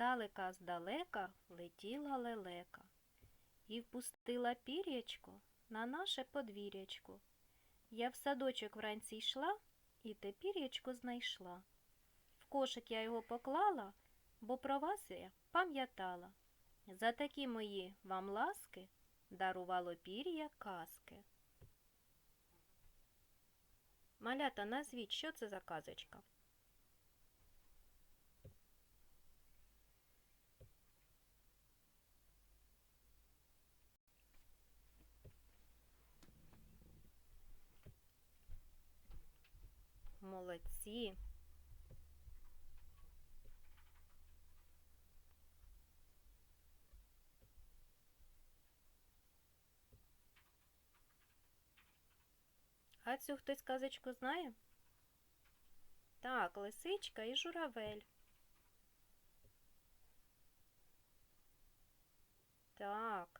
Здалека, здалека летіла лелека і впустила пір'ячко на наше подвір'ячко. Я в садочок вранці йшла і те пір'ячко знайшла. В кошик я його поклала, бо про вас я пам'ятала. За такі мої вам ласки дарувало пір'я казки. Малята, назвіть, що це за казочка? Молодці. А цю хтось казочку знає? Так, лисичка і журавель. Так.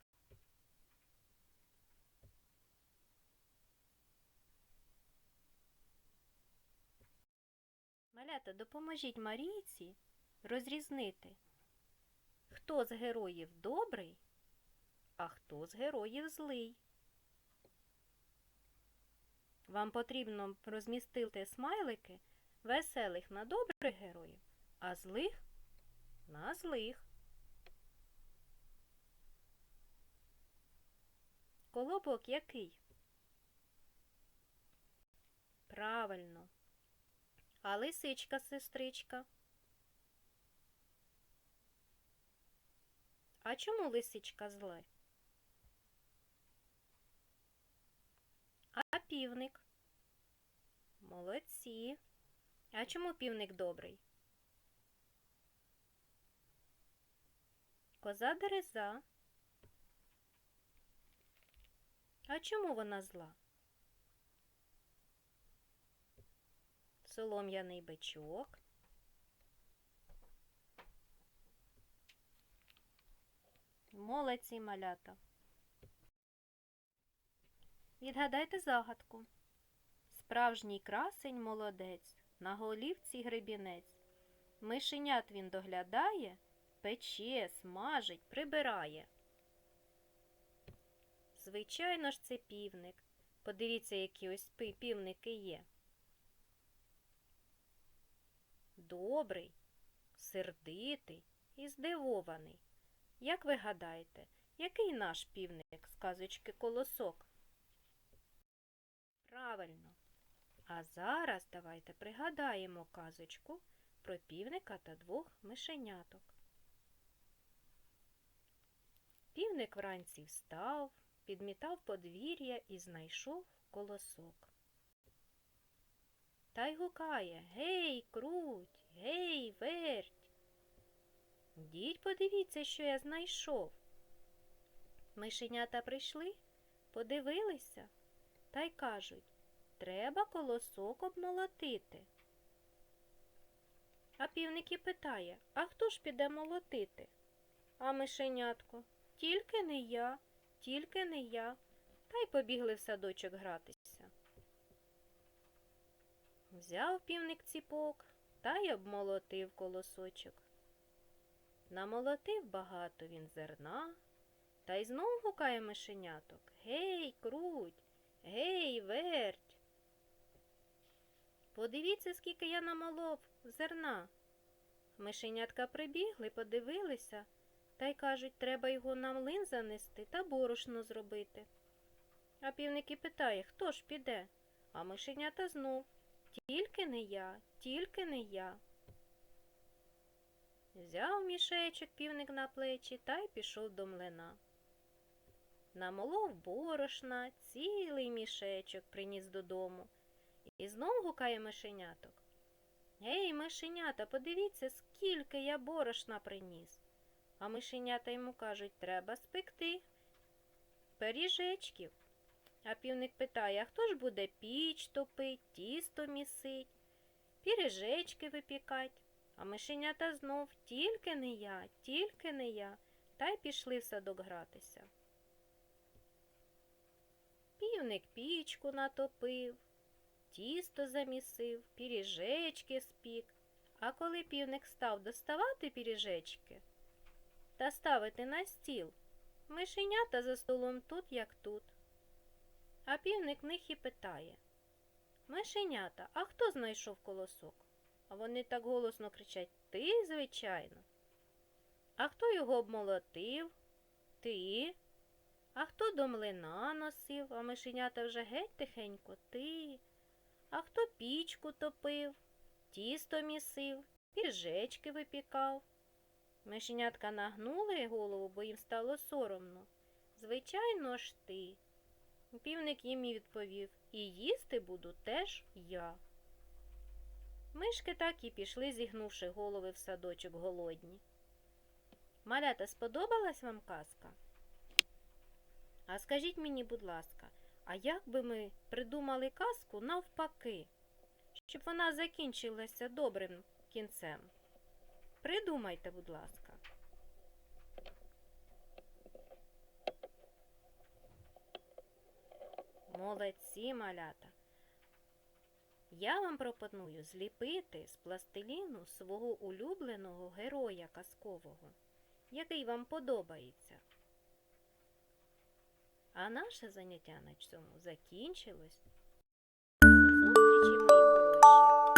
Малята, допоможіть Марійці розрізнити, хто з героїв добрий, а хто з героїв злий. Вам потрібно розмістити смайлики веселих на добрих героїв, а злих на злих. Колобок який? Правильно. А лисичка, сестричка? А чому лисичка зле? А півник? Молодці. А чому півник добрий? Коза дереза. А чому вона зла? Солом'яний бичок. Молодці малята. Відгадайте загадку. Справжній красень молодець, на голівці гребінець. Мишенят він доглядає, пече, смажить, прибирає. Звичайно ж, це півник. Подивіться, які ось півники є. Добрий, сердитий і здивований. Як ви гадаєте, який наш півник з казочки колосок? Правильно. А зараз давайте пригадаємо казочку про півника та двох мишеняток. Півник вранці встав, підмітав подвір'я і знайшов колосок. Та й гукає Гей, круть, гей, верть. Діть, подивіться, що я знайшов. Мишенята прийшли, подивилися та й кажуть Треба колосок обмолотити. А півник і питає А хто ж піде молотити? А мишенятко тільки не я, тільки не я. Та й побігли в садочок гратися. Взяв півник ціпок та й обмолотив колосочок. Намолотив багато він зерна, та й знов гукає мишеняток Гей, круть, гей, верть. Подивіться, скільки я намолов зерна. Мишенятка прибігли, подивилися та й кажуть, треба його на млин занести та борошно зробити. А півник і питає, хто ж піде? А мишенята знов тільки не я, тільки не я. Взяв мішечок півник на плечі та й пішов до млина. Намолов борошна, цілий мішечок приніс додому. І знов гукає мишеняток. Гей, мишенята, подивіться, скільки я борошна приніс. А мишенята йому кажуть, треба спекти пиріжечків. А півник питає, а хто ж буде піч топить, тісто місить, піріжечки випікать? А мишенята знов тільки не я, тільки не я, та й пішли в садок гратися. Півник пічку натопив, тісто замісив, піріжечки спік, А коли півник став доставати піріжечки та ставити на стіл, мишенята за столом тут, як тут. А півник них і питає Мишенята, а хто знайшов колосок? А вони так голосно кричать Ти, звичайно. А хто його обмолотив? Ти. А хто до млина носив, а мишенята вже геть тихенько ти. А хто пічку топив, тісто місив, піржечки випікав. Мишенятка нагнули голову, бо їм стало соромно. Звичайно ж ти. Півник їм і відповів, і їсти буду теж я. Мишки так і пішли, зігнувши голови в садочок голодні. Малята, сподобалась вам казка? А скажіть мені, будь ласка, а як би ми придумали казку навпаки, щоб вона закінчилася добрим кінцем? Придумайте, будь ласка. Молодці, малята. Я вам пропоную зліпити з пластиліну свого улюбленого героя казкового, який вам подобається. А наше заняття на цьому закінчилось. Зустрічі, мої хороші!